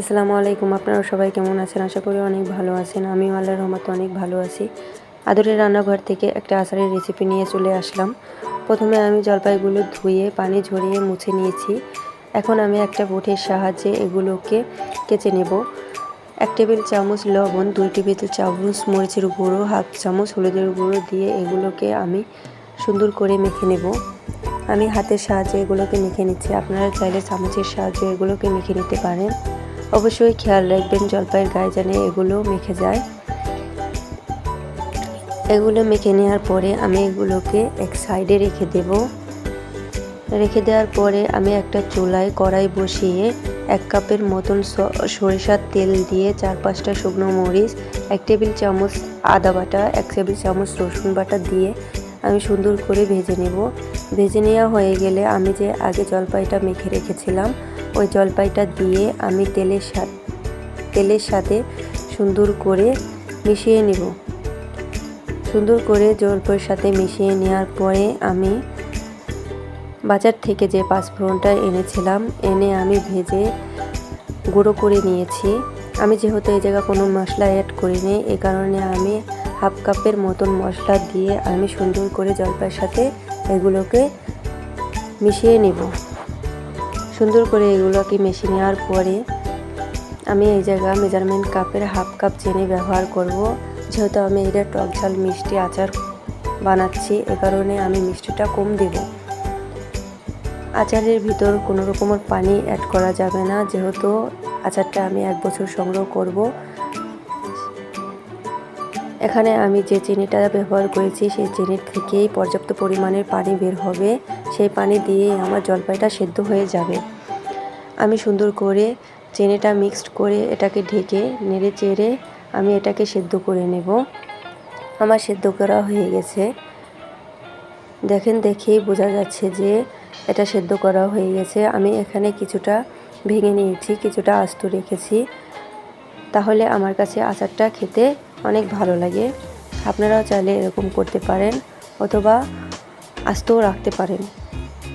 আসসালামু আলাইকুম। আপনারা সবাই কেমন আছেন? আশা করি অনেক ভালো আছেন। আমিও আল্লাহর রহমতে অনেক ভালো আছি। আদরের রান্নাঘর থেকে একটা আচারের রেসিপি নিয়ে চলে আসলাম। প্রথমে আমি জলপাইগুলো ধুয়ে, পানি ঝরিয়ে মুছে নিয়েছি। এখন আমি একটা বুটের সাহায্যে এগুলোকে কেচে নেব। এক টেবিল চামচ লবণ, দুই টেবিল চামচ মরিচের গুঁড়ো, হাফ চামচ হলুদের গুঁড়ো দিয়ে এগুলোকে আমি সুন্দর করে মেখে নেব। আমি হাতের সাহায্যে এগুলোকে মেখে নিচ্ছি। আপনারা চাইলে চামচের সাহায্যে এগুলোকে মেখে নিতে পারেন। অবশ্যই খেয়াল রাখবেন, জলপাইয়ের গায়ে যেন এগুলো মেখে যায়। এগুলো মেখে নেওয়ার পরে আমি এগুলোকে এক সাইডে রেখে দেব। রেখে দেওয়ার পরে আমি একটা চুলায় কড়াই বসিয়ে এক কাপের মতন সরিষার তেল দিয়ে চার পাঁচটা শুকনো মরিচ, এক টেবিল চামচ আদা বাটা, এক টেবিল চামচ রসুন বাটা দিয়ে আমি সুন্দর করে ভেজে নেব। ভেজে নেওয়া হয়ে গেলে আমি যে আগে জলপাইটা মেখে রেখেছিলাম, ওই জলপাইটা দিয়ে আমি তেলের সাথে তেলের সাথে সুন্দর করে মিশিয়ে নেব। সুন্দর করে জলপাইয়ের সাথে মিশিয়ে নেওয়ার পরে আমি বাজার থেকে যে পাঁচফোড়নটা এনেছিলাম, এনে আমি ভেজে গুঁড়ো করে নিয়েছি। আমি যেহেতু এই জায়গায় কোনো মশলা অ্যাড করিনি এই কারণে আমি হাফ কাপের মতন মশলা দিয়ে আমি সুন্দর করে জলপাইয়ের সাথে এগুলোকে মিশিয়ে নেব। সুন্দর করে এগুলোকে মিশিয়ে নেওয়ার পরে আমি এই জায়গা মেজারমেন্ট কাপের হাফ কাপ চিনি ব্যবহার করব। যেহেতু আমি এটা টক ঝাল মিষ্টি আচার বানাচ্ছি, এ কারণে আমি মিষ্টিটা কম দেব। আচারের ভিতর কোনো রকমের পানি অ্যাড করা যাবে না। যেহেতু আচারটা আমি এক বছর সংগ্রহ করব এখানে আমি যে চিনিটা ব্যবহার করেছি, সেই চিনির থেকেই পর্যাপ্ত পরিমাণের পানি বের হবে। সেই পানি দিয়ে আমার জলপাইটা সেদ্ধ হয়ে যাবে। আমি সুন্দর করে চিনিটা মিক্সড করে এটাকে ঢেকে নেড়ে চেড়ে আমি এটাকে সেদ্ধ করে নেব। আমার সেদ্ধ করা হয়ে গেছে। দেখেন, দেখেই বোঝা যাচ্ছে যে এটা সেদ্ধ করা হয়ে গেছে। আমি এখানে কিছুটা ভেঙে নিয়েছি, কিছুটা আস্ত রেখেছি। তাহলে আমার কাছে আচারটা খেতে অনেক ভালো লাগে। আপনারাও চাইলে এরকম করতে পারেন অথবা আস্তও রাখতে পারেন।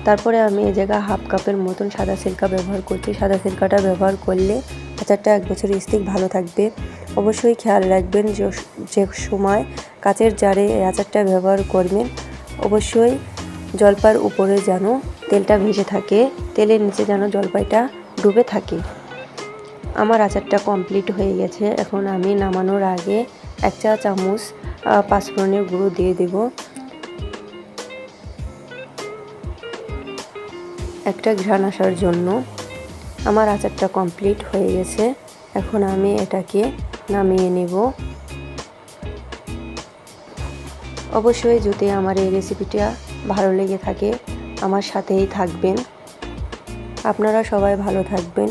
তারপরে আমি এই জায়গায় হাফ কাপের মতন সাদা সিল্কা ব্যবহার করছি। সাদা সিল্কাটা ব্যবহার করলে আচারটা এক বছর স্টিক ভালো থাকবে। অবশ্যই খেয়াল রাখবেন যে সময় কাচের জারে এই আচারটা ব্যবহার করবেন, অবশ্যই জলপাইয়ের উপরে যেন তেলটা ভেসে থাকে। তেলের নিচে যেন জলপাইটা ডুবে থাকে। আমার আচারটা কমপ্লিট হয়ে গেছে। এখন আমি নামানোর আগে এক চা চামচ পাঁচফোড়নের গুঁড়ো দিয়ে দেব। একটা ঘ্রাণ আসার জন্য আমার আচারটা কমপ্লিট হয়ে গেছে। এখন আমি এটাকে নামিয়ে নেব। অবশ্যই যদি আমার এই রেসিপিটা ভালো লেগে থাকে, আমার সাথেই থাকবেন। আপনারা সবাই ভালো থাকবেন।